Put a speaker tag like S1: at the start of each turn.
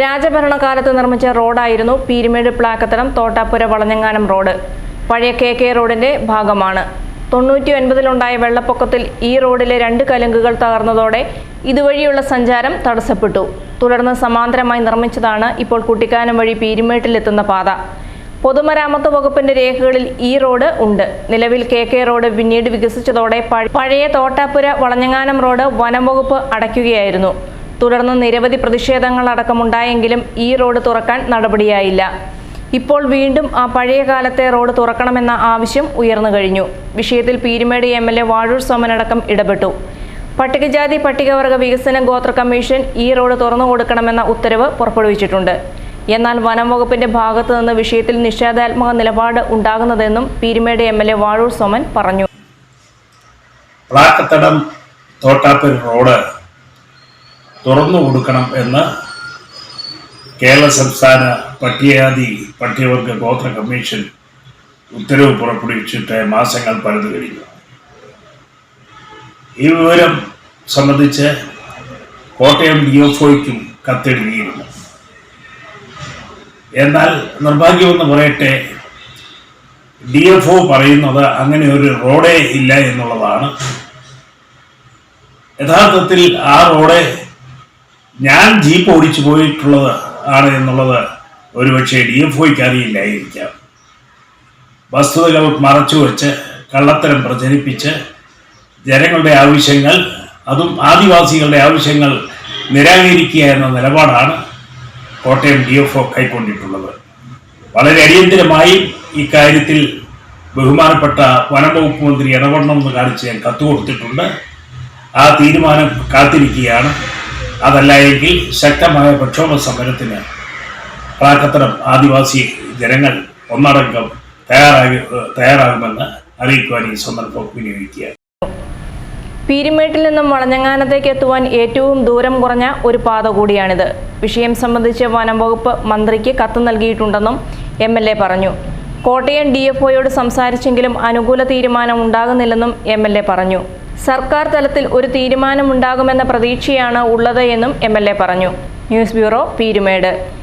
S1: രാജഭരണകാലത്ത് നിർമ്മിച്ച റോഡായിരുന്നു പീരുമേട് പ്ലാക്കത്തടം തോട്ടാപ്പുര വളഞ്ഞങ്ങാനം റോഡ്. പഴയ കെ കെ റോഡിന്റെ ഭാഗമാണ്. തൊണ്ണൂറ്റി ഒൻപതിലുണ്ടായ വെള്ളപ്പൊക്കത്തിൽ ഈ റോഡിലെ രണ്ട് കലുങ്കുകൾ തകർന്നതോടെ ഇതുവഴിയുള്ള സഞ്ചാരം തടസ്സപ്പെട്ടു. തുടർന്ന് സമാന്തരമായി നിർമ്മിച്ചതാണ് ഇപ്പോൾ കുട്ടിക്കാനം വഴി പീരുമേട്ടിലെത്തുന്ന പാത. പൊതുമരാമത്ത് വകുപ്പിന്റെ രേഖകളിൽ ഈ റോഡ് ഉണ്ട്. നിലവിൽ കെ കെ റോഡ് പിന്നീട് വികസിച്ചതോടെ പഴയ തോട്ടാപ്പുര വളഞ്ഞങ്ങാനം റോഡ് വനം വകുപ്പ് അടയ്ക്കുകയായിരുന്നു. തുടർന്ന് നിരവധി പ്രതിഷേധങ്ങൾ പ്രതിഷേധങ്ങളടക്കമുണ്ടായെങ്കിലും ഈ റോഡ് തുറക്കാൻ നടപടിയായില്ല. ഇപ്പോൾ വീണ്ടും ആ പഴയ കാലത്തെ റോഡ് തുറക്കണമെന്ന ആവശ്യം ഉയർന്നു കഴിഞ്ഞു. വിഷയത്തിൽ Peermade M L A Vazhoor സോമനടക്കം ഇടപെട്ടു. പട്ടികജാതി പട്ടികവർഗ വികസന ഗോത്ര കമ്മീഷൻ ഈ റോഡ് തുറന്നു കൊടുക്കണമെന്ന ഉത്തരവ് പുറപ്പെടുവിച്ചിട്ടുണ്ട്. എന്നാൽ വനം വകുപ്പിന്റെ ഭാഗത്തു നിന്ന് വിഷയത്തിൽ നിഷേധാത്മക നിലപാട് ഉണ്ടാകുന്നതെന്നും Peermade M L A Vazhoor Soman പറഞ്ഞു.
S2: തോട്ടാപ്പൂർ റോഡ് തുറന്നു കൊടുക്കണം എന്ന് കേരള സംസ്ഥാന പട്ടികാതി പട്ടികവർഗ ഗോത്ര കമ്മീഷൻ ഉത്തരവ് പുറപ്പെടുവിച്ചിട്ട് മാസങ്ങൾ പലത് കഴിഞ്ഞു. ഈ വിവരം സംബന്ധിച്ച് കോട്ടയം ഡി എഫ് ഒയ്ക്കും കത്തെഴുതിയിരുന്നു. എന്നാൽ നിർഭാഗ്യമെന്ന് പറയട്ടെ ഡി എഫ് ഒ പറയുന്നത് അങ്ങനെ ഒരു റോഡേ ഇല്ല എന്നുള്ളതാണ്. യഥാർത്ഥത്തിൽ ആ റോഡ് ഞാൻ ജീപ്പ് ഓടിച്ചു പോയിട്ടുള്ളത് ആണ് എന്നുള്ളത് ഒരുപക്ഷെ ഡി എഫ് ഒയ്ക്ക് അറിയില്ലായിരിക്കാം. വസ്തുതകൾ മറച്ചു വെച്ച് കള്ളത്തരം പ്രചരിപ്പിച്ച് ജനങ്ങളുടെ ആവശ്യങ്ങൾ അതും ആദിവാസികളുടെ ആവശ്യങ്ങൾ നിരാകരിക്കുക എന്ന നിലപാടാണ് കോട്ടയം ഡി എഫ് ഒ കൈക്കൊണ്ടിട്ടുള്ളത്. വളരെ അടിയന്തിരമായി ഇക്കാര്യത്തിൽ ബഹുമാനപ്പെട്ട വനം വകുപ്പ് മന്ത്രി ഇടപെടണമെന്ന് കാണിച്ച് ഞാൻ കത്ത് കൊടുത്തിട്ടുണ്ട്. ആ തീരുമാനം കാത്തിരിക്കുകയാണ്. അതല്ല എങ്കിൽ ശക്തമായ പ്രക്ഷോഭ സമരത്തിന് പ്രാക്കത്തരം ആദിവാസി ജനങ്ങൾ ഒന്നടങ്കം തയ്യാറാകി തയ്യാറാകുമെന്ന് അറിയിക്കുവാൻ ഈ സന്ദർഭം വിനിയോഗിക്കുക.
S1: പീരുമേട്ടിൽ നിന്നും വളഞ്ഞങ്ങാനത്തേക്ക് എത്തുവാൻ ഏറ്റവും ദൂരം കുറഞ്ഞ ഒരു പാത കൂടിയാണിത്. വിഷയം സംബന്ധിച്ച് വനം വകുപ്പ് മന്ത്രിക്ക് കത്ത് നൽകിയിട്ടുണ്ടെന്നും എം എൽ എ പറഞ്ഞു. കോട്ടയം ഡി എഫ് ഒയോട് സംസാരിച്ചെങ്കിലും അനുകൂല തീരുമാനം ഉണ്ടാകുന്നില്ലെന്നും എം എൽ എ പറഞ്ഞു. സർക്കാർ തലത്തിൽ ഒരു തീരുമാനമുണ്ടാകുമെന്ന പ്രതീക്ഷയാണ് ഉള്ളത് എന്നും എം പറഞ്ഞു. News bureau Peermade.